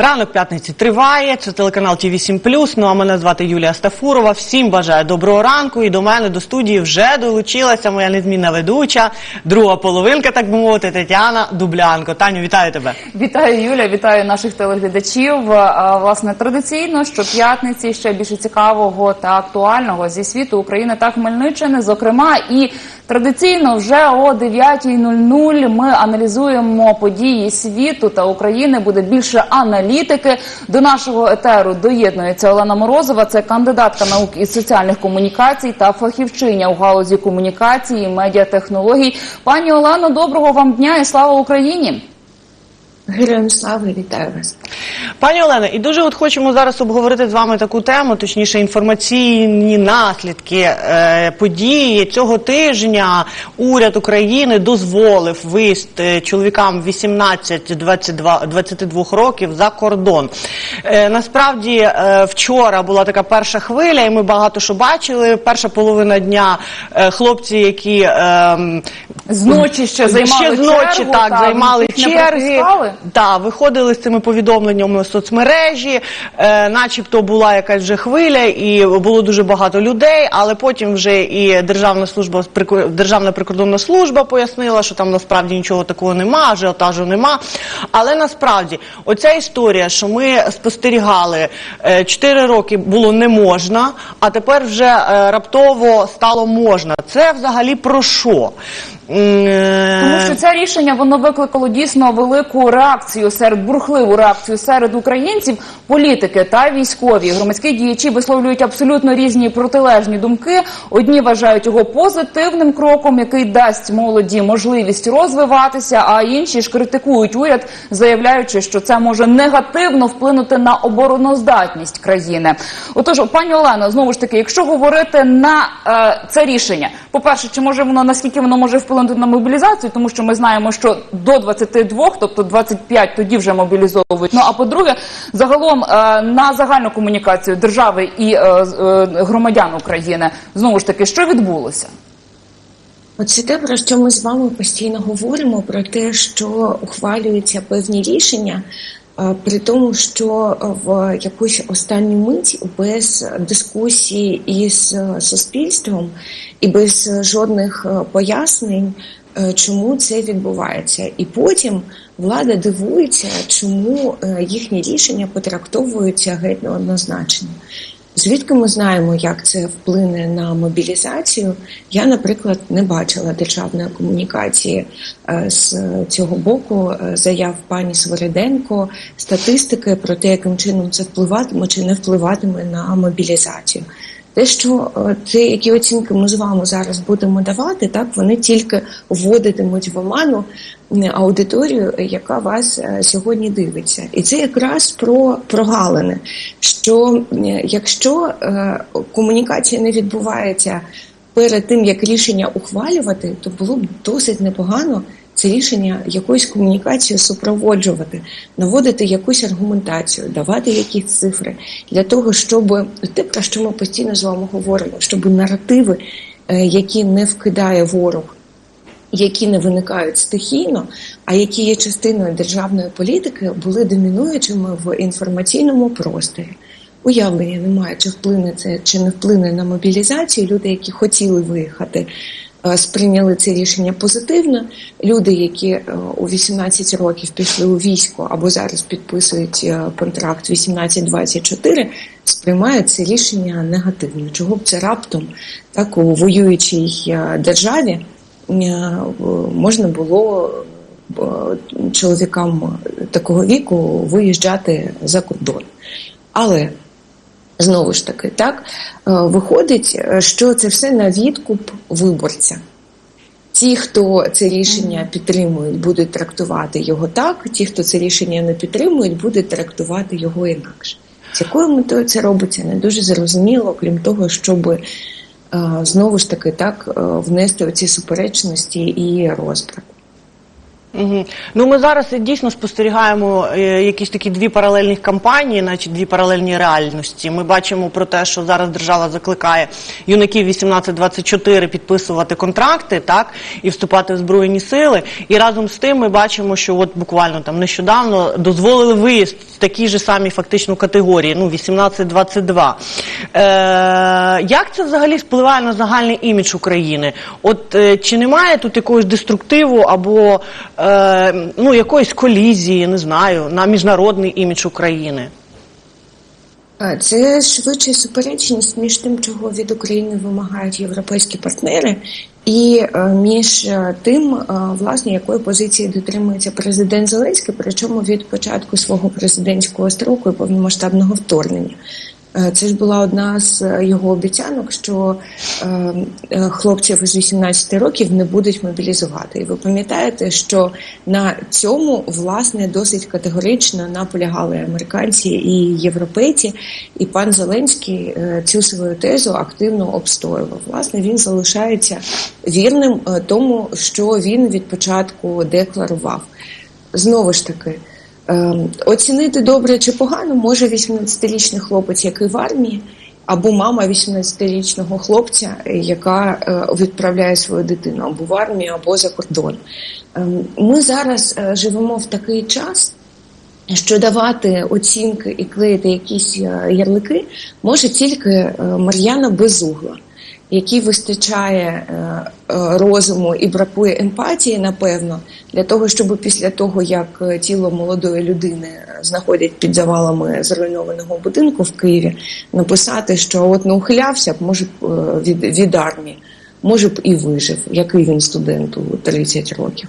Ранок п'ятниці триває. Це телеканал ті 8 Ну а мене звати Юлія Стафурова. Всім бажаю доброго ранку. І до мене до студії вже долучилася моя незмінна ведуча, друга половинка, так би мовити, Тетяна Дублянко. Таню, вітаю тебе. Вітаю Юля, вітаю наших телеглядачів. Власне, традиційно щоп'ятниці ще більше цікавого та актуального зі світу України та Хмельниччини. Зокрема, і традиційно вже о 9.00 ми аналізуємо події світу та України. Буде більше аналітики. До нашого етеру доєднується Олена Морозова. Це кандидатка наук із соціальних комунікацій та фахівчиня у галузі комунікації і медіатехнологій. Пані Олено, доброго вам дня і слава Україні! Героям слави вітаю вас. Пані Олена, і дуже от хочемо зараз обговорити з вами таку тему, точніше інформаційні наслідки е, події цього тижня. Уряд України дозволив виїзд е, чоловікам 18-22 років за кордон. Е, насправді е, вчора була така перша хвиля, і ми багато що бачили. Перша половина дня е, хлопці, які е, Зночі ще займали ще зночі чергу, так та, займали черги. Так, виходили з цими повідомленнями в соцмережі, е, начебто була якась вже хвиля, і було дуже багато людей, але потім вже і Державна служба Державна прикордонна служба пояснила, що там насправді нічого такого нема, ажіотажу нема. Але насправді оця історія, що ми спостерігали 4 роки було не можна, а тепер вже е, раптово стало можна. Це взагалі про що? Е, Тому що це рішення воно викликало дійсно велику реакцію серед бурхливу реакцію серед українців. Політики та військові громадські діячі висловлюють абсолютно різні протилежні думки. Одні вважають його позитивним кроком, який дасть молоді можливість розвиватися, а інші ж критикують уряд, заявляючи, що це може негативно вплинути на обороноздатність країни. Отож, пані Олено, знову ж таки, якщо говорити на е, це рішення, по перше, чи може воно наскільки воно може вплинути на мобілізацію, тому що ми знаємо, що до 22, тобто 25 тоді вже мобілізовують. Ну а по-друге, загалом е, на загальну комунікацію держави і е, е, громадян України знову ж таки, що відбулося? Оце те, про що ми з вами постійно говоримо, про те, що ухвалюються певні рішення, при тому, що в якусь останню мить без дискусії із суспільством і без жодних пояснень, чому це відбувається. І потім влада дивується, чому їхні рішення потрактовуються геть неоднозначно. Звідки ми знаємо, як це вплине на мобілізацію? Я, наприклад, не бачила державної комунікації е, з цього боку е, заяв пані Свириденко, статистики про те, яким чином це впливатиме чи не впливатиме на мобілізацію. Те, що е, які оцінки ми з вами зараз будемо давати, так вони тільки вводитимуть в оману аудиторію, яка вас е, сьогодні дивиться, і це якраз про прогалини. Що якщо е, комунікація не відбувається перед тим, як рішення ухвалювати, то було б досить непогано це рішення якоюсь комунікацією супроводжувати, наводити якусь аргументацію, давати якісь цифри для того, щоб те, про що ми постійно з вами говоримо, щоб наративи, е, які не вкидає ворог, які не виникають стихійно, а які є частиною державної політики, були домінуючими в інформаційному просторі. Уявлення немає, чи вплине це чи не вплине на мобілізацію. Люди, які хотіли виїхати, сприйняли це рішення позитивно. Люди, які е, у 18 років пішли у військо або зараз підписують е, контракт 18-24, сприймають це рішення негативно. Чого б це раптом так у воюючій е, державі е, можна було е, чоловікам такого віку виїжджати за кордон. Але знову ж таки, так е, виходить, е, що це все на відкуп виборця. Ті, хто це рішення підтримують, будуть трактувати його так. Ті, хто це рішення не підтримують, будуть трактувати його інакше. З якою метою це робиться, не дуже зрозуміло, крім того, щоб е, знову ж таки так внести оці суперечності і розбрат. Ну ми зараз дійсно спостерігаємо е, якісь такі дві паралельні кампанії, значить дві паралельні реальності. Ми бачимо про те, що зараз держава закликає юнаків 18-24 підписувати контракти, так і вступати в збройні сили. І разом з тим ми бачимо, що от буквально там нещодавно дозволили виїзд в такій же самій фактично категорії, ну 18-22. Е, як це взагалі впливає на загальний імідж України? От е, чи немає тут якогось деструктиву або е, ну, якоїсь колізії, не знаю, на міжнародний імідж України? Це швидше суперечність між тим, чого від України вимагають європейські партнери, і е, між е, тим, е, власне, якої позиції дотримується президент Зеленський, причому від початку свого президентського строку і повномасштабного вторгнення. Е, Це ж була одна з е, його обіцянок, що е, хлопців з 18 років не будуть мобілізувати. І ви пам'ятаєте, що на цьому власне досить категорично наполягали американці і європейці, і пан Зеленський цю свою тезу активно обстоював. Власне, він залишається вірним тому, що він від початку декларував. Знову ж таки. Ем, Оцінити добре чи погано може 18-річний хлопець, який в армії, або мама 18-річного хлопця, е, яка е, відправляє свою дитину або в армію, або за кордон. Ем, Ми зараз е, живемо в такий час, що давати оцінки і клеїти якісь ярлики може тільки Мар'яна Безугла, якій вистачає е, розуму і бракує емпатії, напевно, для того, щоб після того, як е, тіло молодої людини знаходять під завалами зруйнованого будинку в Києві, написати, що от не ухилявся б, може е, від, від армії, може б і вижив, який він студент у 30 років.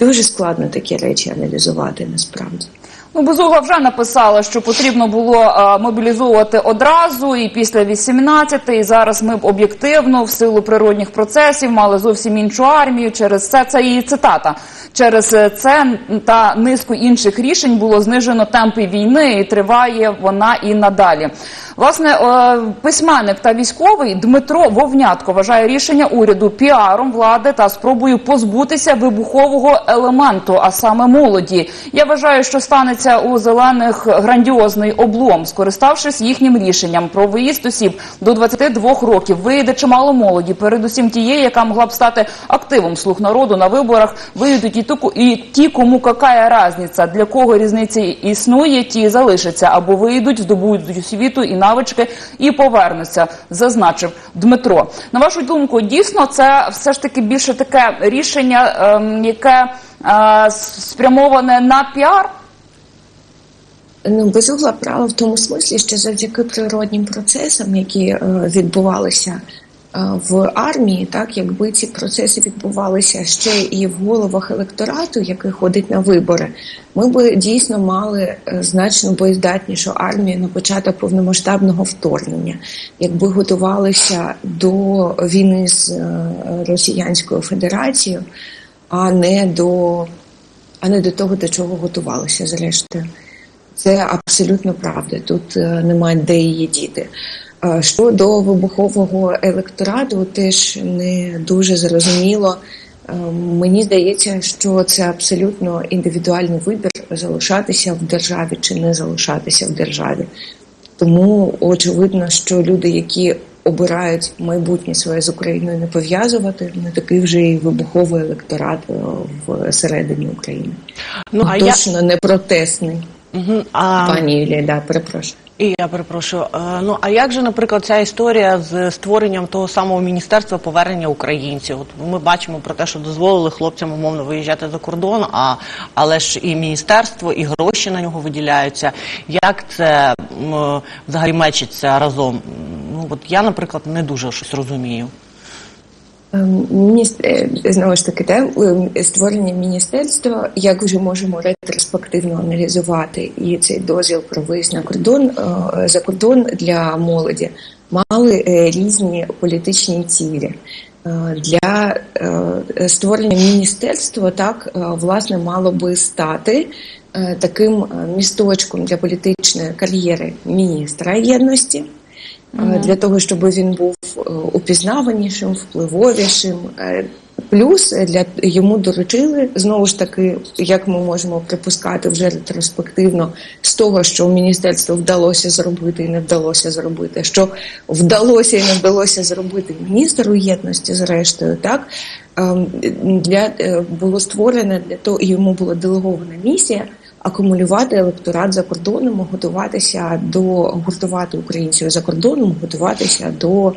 Дуже складно такі речі аналізувати насправді. Ну, Безугла вже написала, що потрібно було е, мобілізовувати одразу і після 18 і зараз ми б об'єктивно в силу природних процесів мали зовсім іншу армію. Через це це її цитата. Через е, це та низку інших рішень було знижено темпи війни, і триває вона і надалі. Власне, е, письменник та військовий Дмитро Вовнятко вважає рішення уряду піаром влади та спробою позбутися вибухового елементу, а саме молоді. Я вважаю, що станеться у зелених грандіозний облом, скориставшись їхнім рішенням про виїзд осіб до 22 років. Виїде чимало молоді, передусім тієї, яка могла б стати активом слуг народу на виборах. Виїдуть і ту і ті, кому какая різниця, для кого різниці існує, ті залишаться або виїдуть, здобудуть освіту і навички і повернуться, зазначив Дмитро. На вашу думку, дійсно це все ж таки більше таке рішення, ем, яке е, спрямоване на піар. Ну, безугла права в тому смислі, що завдяки природнім процесам, які е, відбувалися е, в армії, так якби ці процеси відбувалися ще і в головах електорату, який ходить на вибори, ми б дійсно мали е, значно боєздатнішу армію на початок повномасштабного вторгнення, якби готувалися до війни з Росіянською Федерацією, а не до, а не до того, до чого готувалися зрештою. Це абсолютно правда. Тут е, немає де її діти. Щодо вибухового електорату, теж не дуже зрозуміло. Е, Мені здається, що це абсолютно індивідуальний вибір залишатися в державі чи не залишатися в державі. Тому очевидно, що люди, які обирають майбутнє своє з Україною не пов'язувати, не такий вже і вибуховий електорат е, всередині України. Ну, а я- Точно не протестний. Угу. А, Пані Юлія, да, перепрошую. І я перепрошую. Е, Ну а як же, наприклад, ця історія з створенням того самого міністерства повернення українців? От ми бачимо про те, що дозволили хлопцям умовно виїжджати за кордон, а але ж і міністерство, і гроші на нього виділяються. Як це взагалі мечиться разом? Ну от я, наприклад, не дуже щось розумію. Ем, е, Знову ж таки, те, створення міністерства, як вже можемо ретроспективно аналізувати, і цей дозвіл про виїзд на кордон е, за кордон для молоді мали е, різні політичні цілі. Для створення міністерства так власне мало би стати таким місточком для політичної кар'єри міністра єдності. Е, для того, щоб він був е, упізнаванішим, впливовішим, е, Плюс для йому доручили знову ж таки, як ми можемо припускати вже ретроспективно з того, що міністерству вдалося зробити і не вдалося зробити, що вдалося і не вдалося зробити міністру єдності, зрештою, так? Ем, для було створено для того, йому була делегована місія акумулювати електорат за кордоном, готуватися до гуртувати українців за кордоном, готуватися до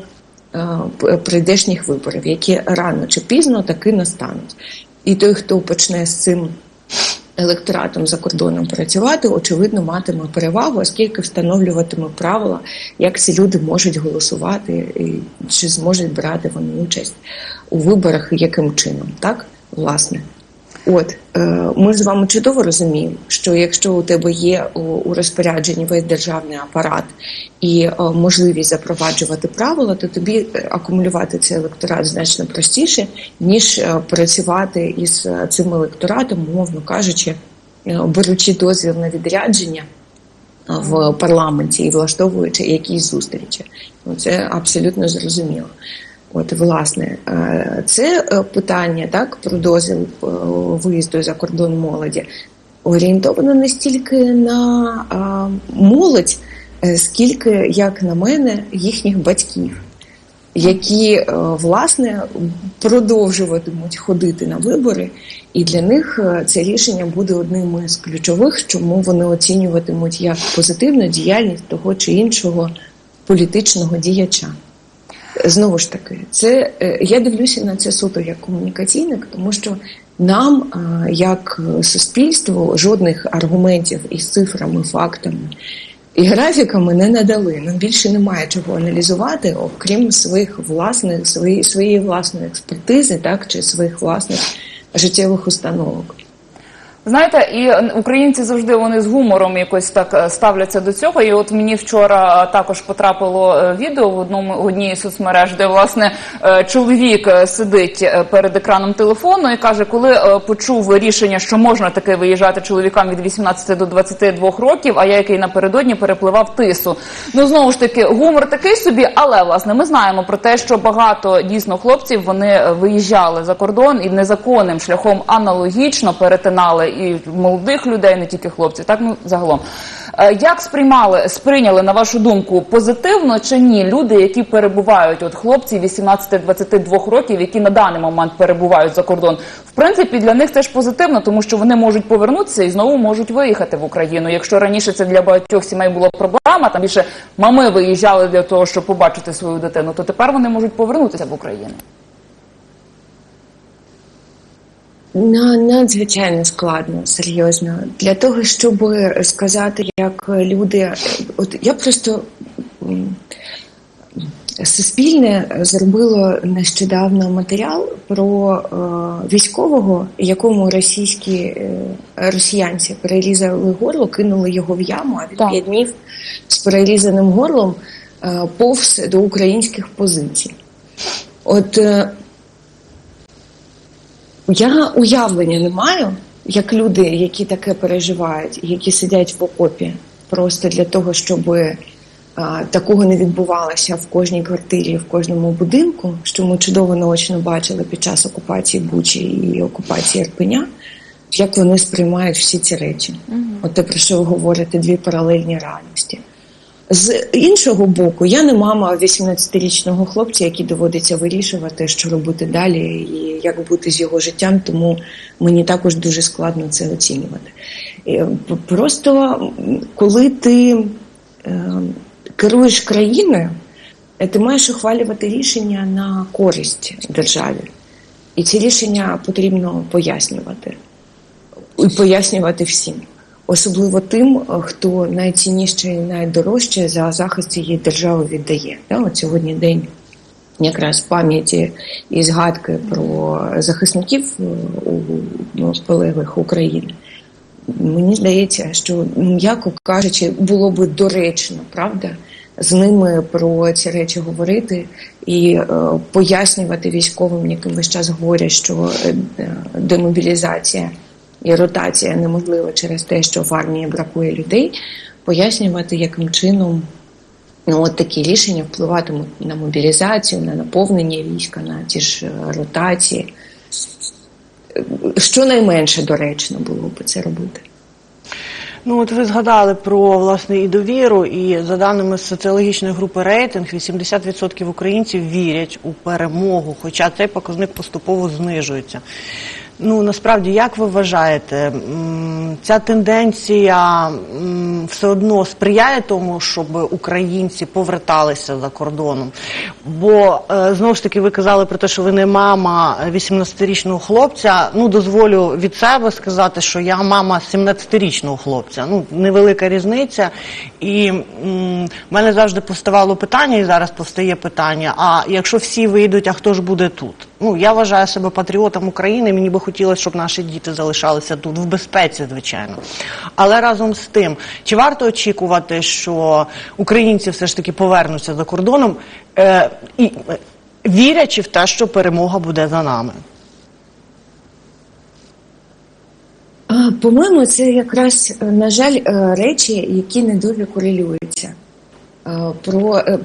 е, прийдешніх виборів, які рано чи пізно таки настануть. І той, хто почне з цим електоратом за кордоном працювати, очевидно, матиме перевагу, оскільки встановлюватиме правила, як ці люди можуть голосувати, і чи зможуть брати вони участь у виборах, яким чином, так власне. От е, ми з вами чудово розуміємо, що якщо у тебе є у, розпорядженні весь державний апарат і е, можливість запроваджувати правила, то тобі е, акумулювати цей електорат значно простіше, ніж працювати із цим електоратом, умовно кажучи, беручи дозвіл на відрядження в парламенті і влаштовуючи якісь зустрічі. Ну, Це абсолютно зрозуміло. От, власне, це е, питання так про дозвіл е, виїзду за кордон молоді орієнтовано не стільки на молодь, е, скільки, як на мене, їхніх батьків, які власне продовжуватимуть ходити на вибори, і для них це рішення буде одним із ключових, чому вони оцінюватимуть як позитивну діяльність того чи іншого політичного діяча. Знову ж таки, це е, я дивлюся на це суто як комунікаційник, тому що нам, е, як суспільству, жодних аргументів із цифрами, фактами і графіками не надали. Нам більше немає чого аналізувати, окрім своїх власних свої, своєї власної експертизи, так чи своїх власних життєвих установок. Знаєте, і українці завжди вони з гумором якось так е, ставляться до цього. І от мені вчора е, також потрапило е, відео в одному в одній соцмереж, де власне чоловік сидить перед екраном телефону і каже, коли почув рішення, що можна таки виїжджати чоловікам від 18 до 22 років, а я який напередодні перепливав тису. Ну знову ж таки, гумор такий собі, але власне ми знаємо про те, що багато дійсно хлопців вони виїжджали за кордон і незаконним шляхом аналогічно перетинали і молодих людей, не тільки хлопців, так ну загалом. Е, Як сприймали, сприйняли на вашу думку позитивно чи ні люди, які перебувають, от хлопці 18-22 років, які на даний момент перебувають за кордон? В принципі, для них теж позитивно, тому що вони можуть повернутися і знову можуть виїхати в Україну. Якщо раніше це для багатьох сімей була проблема, там більше мами виїжджали для того, щоб побачити свою дитину, то тепер вони можуть повернутися в Україну. На надзвичайно складно, серйозно. Для того, щоб сказати, як люди, от я просто суспільне зробило нещодавно матеріал про е, військового, якому російські е, росіянці перерізали горло, кинули його в яму, а він п'ять днів з перерізаним горлом е, повз до українських позицій. От е, я уявлення не маю, як люди, які таке переживають, які сидять в окопі, просто для того, щоб такого не відбувалося в кожній квартирі, в кожному будинку, що ми чудово наочно бачили під час окупації Бучі і окупації Ірпеня, як вони сприймають всі ці речі. От те, про що ви говорите, дві паралельні реальності. З іншого боку, я не мама 18-річного хлопця, який доводиться вирішувати, що робити далі і як бути з його життям, тому мені також дуже складно це оцінювати. Е, Просто коли ти е, керуєш країною, е, ти маєш ухвалювати рішення на користь державі. І ці рішення потрібно пояснювати і пояснювати всім, особливо тим, е, хто найцінніше і найдорожче за захист цієї держави віддає. Да, От сьогодні день якраз пам'яті і згадки про захисників е, у ну, полеглих України. Мені здається, що м'яко кажучи, було би доречно, правда, з ними про ці речі говорити і е, пояснювати військовим, яким весь час говорять, що е, демобілізація і ротація неможлива через те, що в армії бракує людей, пояснювати, яким чином ну, от такі рішення впливатимуть на мобілізацію, на наповнення війська, на ті ж е, ротації. щонайменше доречно було б це робити. Ну, от ви згадали про власне і довіру, і за даними соціологічної групи рейтинг, 80% українців вірять у перемогу, хоча цей показник поступово знижується. Ну насправді, як ви вважаєте, ця тенденція все одно сприяє тому, щоб українці поверталися за кордоном? Бо е, знову ж таки ви казали про те, що ви не мама 18-річного хлопця. Ну дозволю від себе сказати, що я мама 17-річного хлопця. Ну невелика різниця. І в мене завжди поставало питання, і зараз постає питання: а якщо всі вийдуть, а хто ж буде тут? Ну я вважаю себе патріотом України. Мені би хотілося, щоб наші діти залишалися тут в безпеці, звичайно. Але разом з тим, чи варто очікувати, що українці все ж таки повернуться за кордоном е, і е, вірячи в те, що перемога буде за нами? По-моєму, це якраз, е, на жаль, е, речі, які не дуже корелюються. Е, Про е,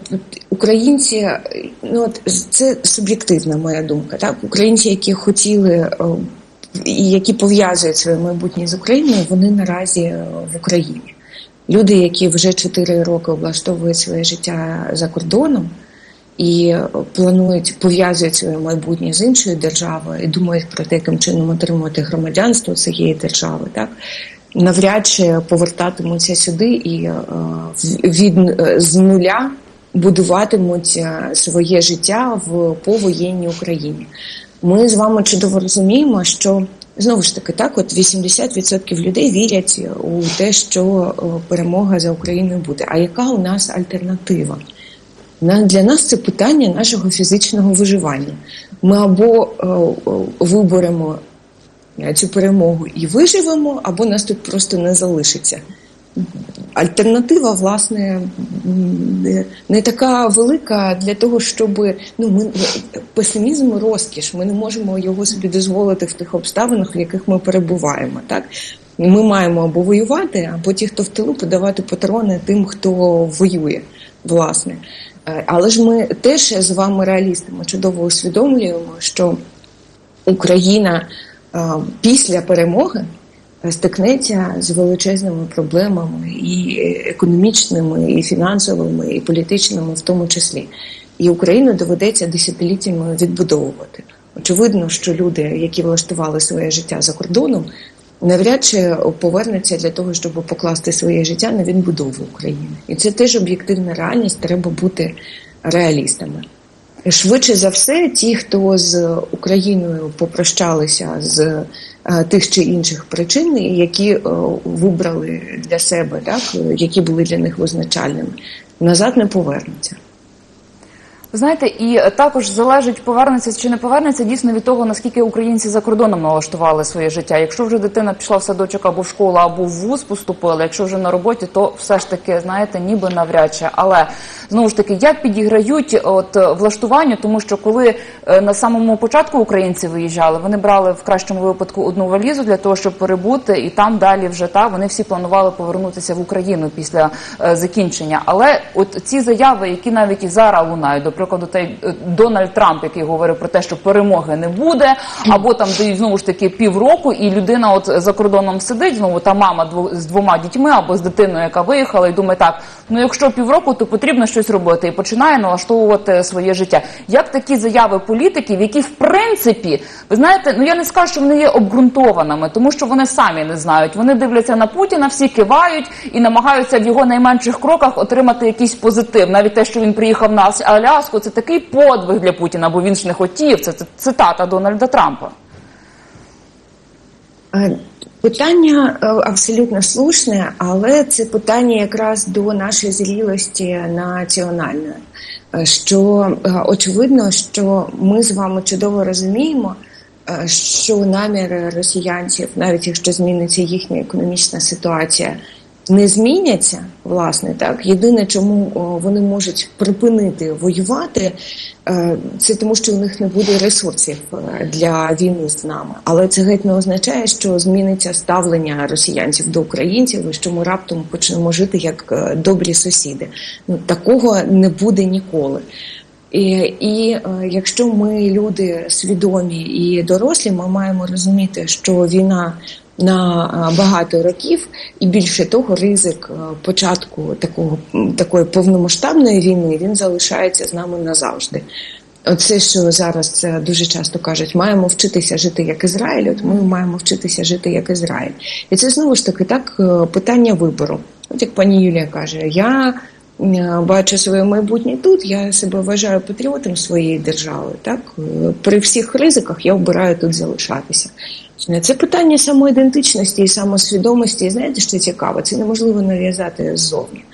українці, е, ну от це суб'єктивна моя думка. Так, українці, які хотіли і які пов'язують своє майбутнє з Україною, вони наразі в Україні. Люди, які вже 4 роки облаштовують своє життя за кордоном і планують пов'язують своє майбутнє з іншою державою і думають про те, яким чином отримувати громадянство цієї держави, так навряд чи повертатимуться сюди і е, від е, з нуля будуватимуть е, своє життя в повоєнній Україні. Ми з вами чудово розуміємо, що знову ж таки так, от 80% людей вірять у те, що перемога за Україною буде. А яка у нас альтернатива? Для нас це питання нашого фізичного виживання. Ми або виберемо цю перемогу і виживемо, або нас тут просто не залишиться. Альтернатива, власне, не- така велика для того, щоб ну ми песимізм розкіш. Ми не можемо його собі дозволити в тих обставинах, в яких ми перебуваємо. Так ми маємо або воювати, або ті, хто в тилу, подавати патрони тим, хто воює, власне. Е, Але ж ми теж з вами реалістами чудово усвідомлюємо, що Україна е, після перемоги стикнеться з величезними проблемами і економічними, і фінансовими, і політичними, в тому числі. І Україну доведеться десятиліттями відбудовувати. Очевидно, що люди, які влаштували своє життя за кордоном, навряд чи повернуться для того, щоб покласти своє життя на відбудову України. І це теж об'єктивна реальність. Треба бути реалістами. Швидше за все, ті, хто з Україною попрощалися з е, тих чи інших причин, які е, вибрали для себе, так е, які були для них визначальними, назад не повернуться. Ви Знаєте, і також залежить, повернеться чи не повернеться дійсно від того, наскільки українці за кордоном налаштували своє життя. Якщо вже дитина пішла в садочок або в школу, або в вуз поступила, якщо вже на роботі, то все ж таки, знаєте, ніби навряд чи. Але знову ж таки, як підіграють от влаштуванню, тому що коли е, на самому початку українці виїжджали, вони брали в кращому випадку одну валізу для того, щоб перебути, і там далі вже та вони всі планували повернутися в Україну після е, закінчення. Але от ці заяви, які навіть і зараз лунають, до прикладу, той е, Дональд Трамп, який говорив про те, що перемоги не буде, або там дають знову ж таки півроку, і людина от за кордоном сидить, знову та мама дво- з двома дітьми або з дитиною, яка виїхала, і думає, так ну якщо півроку, то потрібно щось робити, і починає налаштовувати своє життя. Як такі заяви політиків, які в принципі, ви знаєте, ну я не скажу, що вони є обґрунтованими, тому що вони самі не знають. Вони дивляться на Путіна, всі кивають і намагаються в його найменших кроках отримати якийсь позитив. Навіть те, що він приїхав на Аляску, це такий подвиг для Путіна, бо він ж не хотів. Це, цитата Дональда Трампа. Е, Питання е, абсолютно слушне, але це питання якраз до нашої зрілості національної. Е, Що очевидно, що ми з вами чудово розуміємо, що наміри росіянців, навіть якщо зміниться їхня економічна ситуація, не зміняться, власне, так єдине, чому вони можуть припинити воювати, е, це тому, що у них не буде ресурсів е, для війни з нами. Але це геть не означає, що зміниться ставлення росіянців до українців, і що ми раптом почнемо жити як е, добрі сусіди. Ну такого не буде ніколи. І, і якщо ми люди свідомі і дорослі, ми маємо розуміти, що війна на е, багато років, і більше того, ризик е, початку такого такої повномасштабної війни він залишається з нами назавжди. Оце, що зараз це дуже часто кажуть, маємо вчитися жити як Ізраїль, от ми маємо вчитися жити як Ізраїль. І це знову ж таки так е, питання вибору. От як пані Юлія каже, я бачу своє майбутнє тут, я себе вважаю патріотом своєї держави. Так при всіх ризиках я обираю тут залишатися. Це питання самоідентичності і самосвідомості. І знаєте, що цікаво? Це неможливо нав'язати ззовні.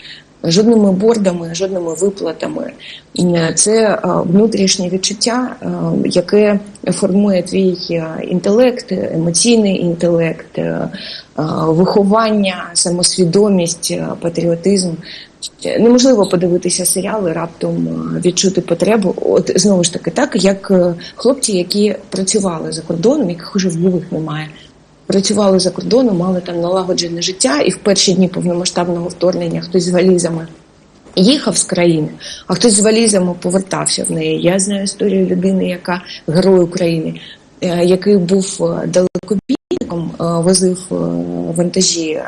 Жодними бордами, жодними виплатами. Е, Це е, внутрішнє відчуття, е, яке формує твій інтелект, емоційний інтелект, виховання, самосвідомість, патріотизм. Неможливо подивитися серіали, раптом е, відчути потребу. От знову ж таки, так як е, хлопці, які працювали за кордоном, яких уже в живих немає. Працювали за кордоном, мали там налагоджене життя, і в перші дні повномасштабного вторгнення хтось з валізами їхав з країни, а хтось з валізами повертався в неї. Я знаю історію людини, яка герой України, е, який був е, далекобійником, е, возив е, вантажі е,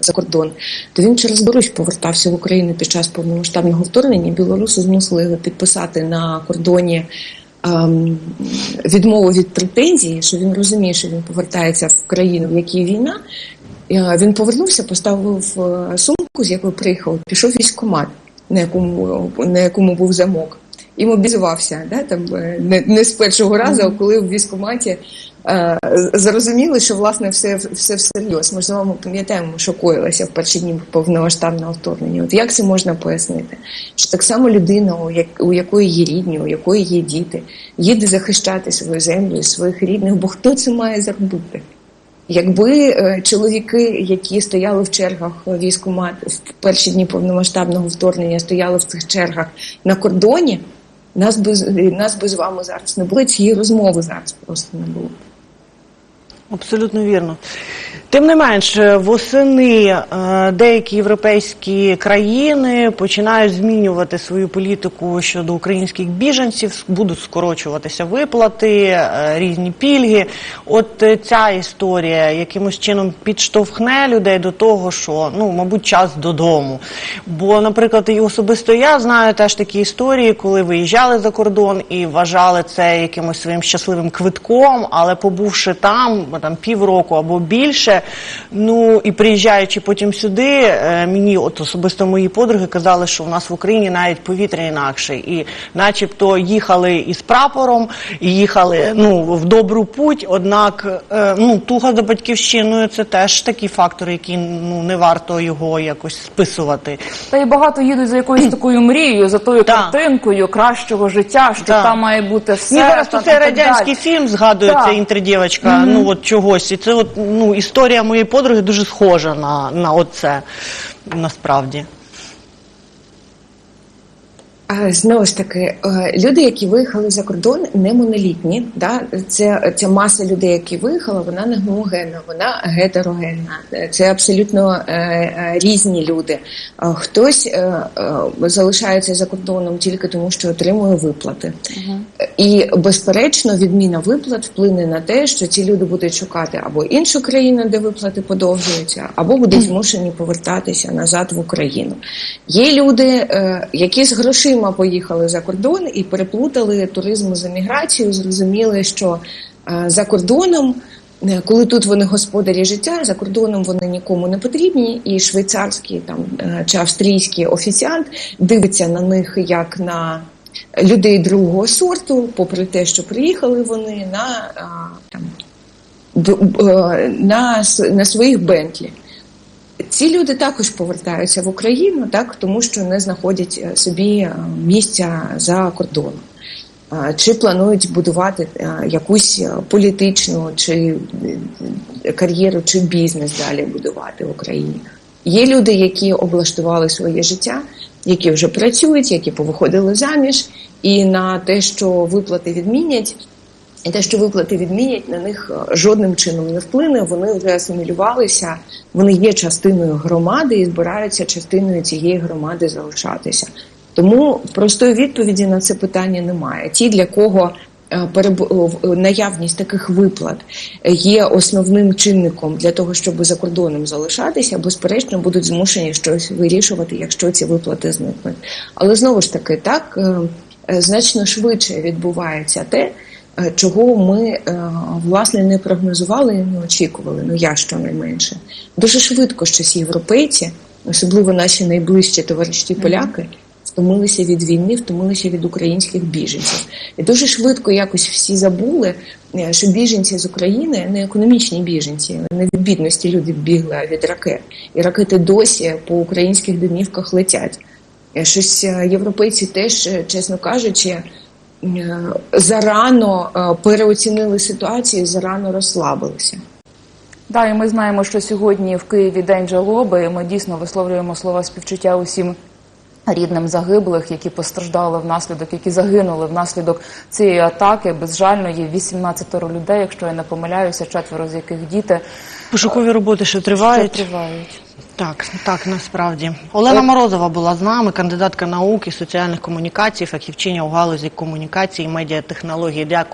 за кордон. То він через Білорусь повертався в Україну під час повномасштабного вторгнення. Білоруси змусили його підписати на кордоні. ем, Відмову від претензії, що він розуміє, що він повертається в країну, в якій війна. Він повернувся, поставив сумку, з якою приїхав, пішов військкомат, на якому, на якому був замок, і мобілізувався. Да? Там, е, не, не з першого разу, а коли в військкоматі е, зрозуміли, що власне все, все всерйоз. Ми ж з вами пам'ятаємо, що коїлося в перші дні повномасштабного вторгнення. От як це можна пояснити? Що так само людина, у, як, у якої є рідні, у якої є діти, їде захищати свою землю і своїх рідних, бо хто це має зробити? Якби е, чоловіки, які стояли в чергах військкомат в перші дні повномасштабного вторгнення, стояли в цих чергах на кордоні, нас би нас би з вами зараз не було. Цієї розмови зараз просто не було. Абсолютно вірно. Тим не менш, е, восени е, деякі європейські країни починають змінювати свою політику щодо українських біженців, будуть скорочуватися виплати, е, різні пільги. От ця історія якимось чином підштовхне людей до того, що ну, мабуть, час додому. Бо, наприклад, і особисто я знаю теж такі історії, коли виїжджали за кордон і вважали це якимось своїм щасливим квитком, але побувши там, там півроку або більше, ну і приїжджаючи потім сюди, е, мені от особисто мої подруги казали, що в нас в Україні навіть повітря інакше, і начебто їхали із прапором, і їхали ну в добру путь. Однак, е, ну туга за батьківщиною це теж такий фактор, який ну не варто його якось списувати. Та й багато їдуть за якоюсь такою мрією, за тою Так. картинкою кращого життя, що Так. там має бути все. Мені зараз там, це і радянський далі. фільм згадується Так. інтердівочка, ну от чогось. І це от ну історія моєї подруги дуже схожа на, на оце насправді. Знову ж таки, е, люди, які виїхали за кордон, не монолітні. Да? Це ця маса людей, які виїхали, вона не гомогенна, вона гетерогенна. Це абсолютно е, е, різні люди. Хтось залишається за кордоном тільки тому, що отримує виплати. І безперечно, відміна виплат вплине на те, що ці люди будуть шукати або іншу країну, де виплати подовжуються, або будуть змушені повертатися назад в Україну. Є люди, які з грошима поїхали за кордон і переплутали туризм з еміграцією, зрозуміли, що е, за кордоном. е, Коли тут вони господарі життя, за кордоном вони нікому не потрібні, і швейцарський там е, чи австрійський офіціант дивиться на них як на людей другого сорту, попри те, що приїхали вони на там на, на своїх Бентлі. Ці люди також повертаються в Україну, так тому що не знаходять е, собі е, місця за кордоном. Чи планують будувати е, якусь політичну чи кар'єру, чи бізнес далі будувати в Україні? Є люди, які облаштували своє життя, які вже працюють, які повиходили заміж, і на те, що виплати відмінять, те, що виплати відмінять, на них е, жодним чином не вплине. Вони вже асимілювалися, вони є частиною громади і збираються частиною цієї громади залишатися. Тому простої відповіді на це питання немає. Ті, для кого е, переб- наявність таких виплат є основним чинником для того, щоб за кордоном залишатися, безперечно будуть змушені щось вирішувати, якщо ці виплати зникнуть. Але знову ж таки, так е, е, значно швидше відбувається те, е, чого ми е, власне не прогнозували і не очікували. Ну я щонайменше. Дуже швидко щось європейці, особливо наші найближчі товариші поляки. Втомилися від війни, втомилися від українських біженців, і дуже швидко якось всі забули, е, що біженці з України не економічні біженці, не від бідності люди бігли, а від ракет. І ракети досі по українських домівках летять. Е, Щось е, європейці теж, е, чесно кажучи, е, зарано е, переоцінили ситуацію, зарано розслабилися. Да, і ми знаємо, що сьогодні в Києві день жалоби. і Ми дійсно висловлюємо слова співчуття усім рідним загиблих, які постраждали внаслідок, які загинули внаслідок цієї атаки. Безжально є 18 людей, якщо я не помиляюся, четверо з яких діти Пошукові роботи ще тривають. тривають. Так, так, насправді. Олена Морозова була з нами, кандидатка наук і соціальних комунікацій, фахівчиня у галузі комунікації і медіатехнології. Дякую.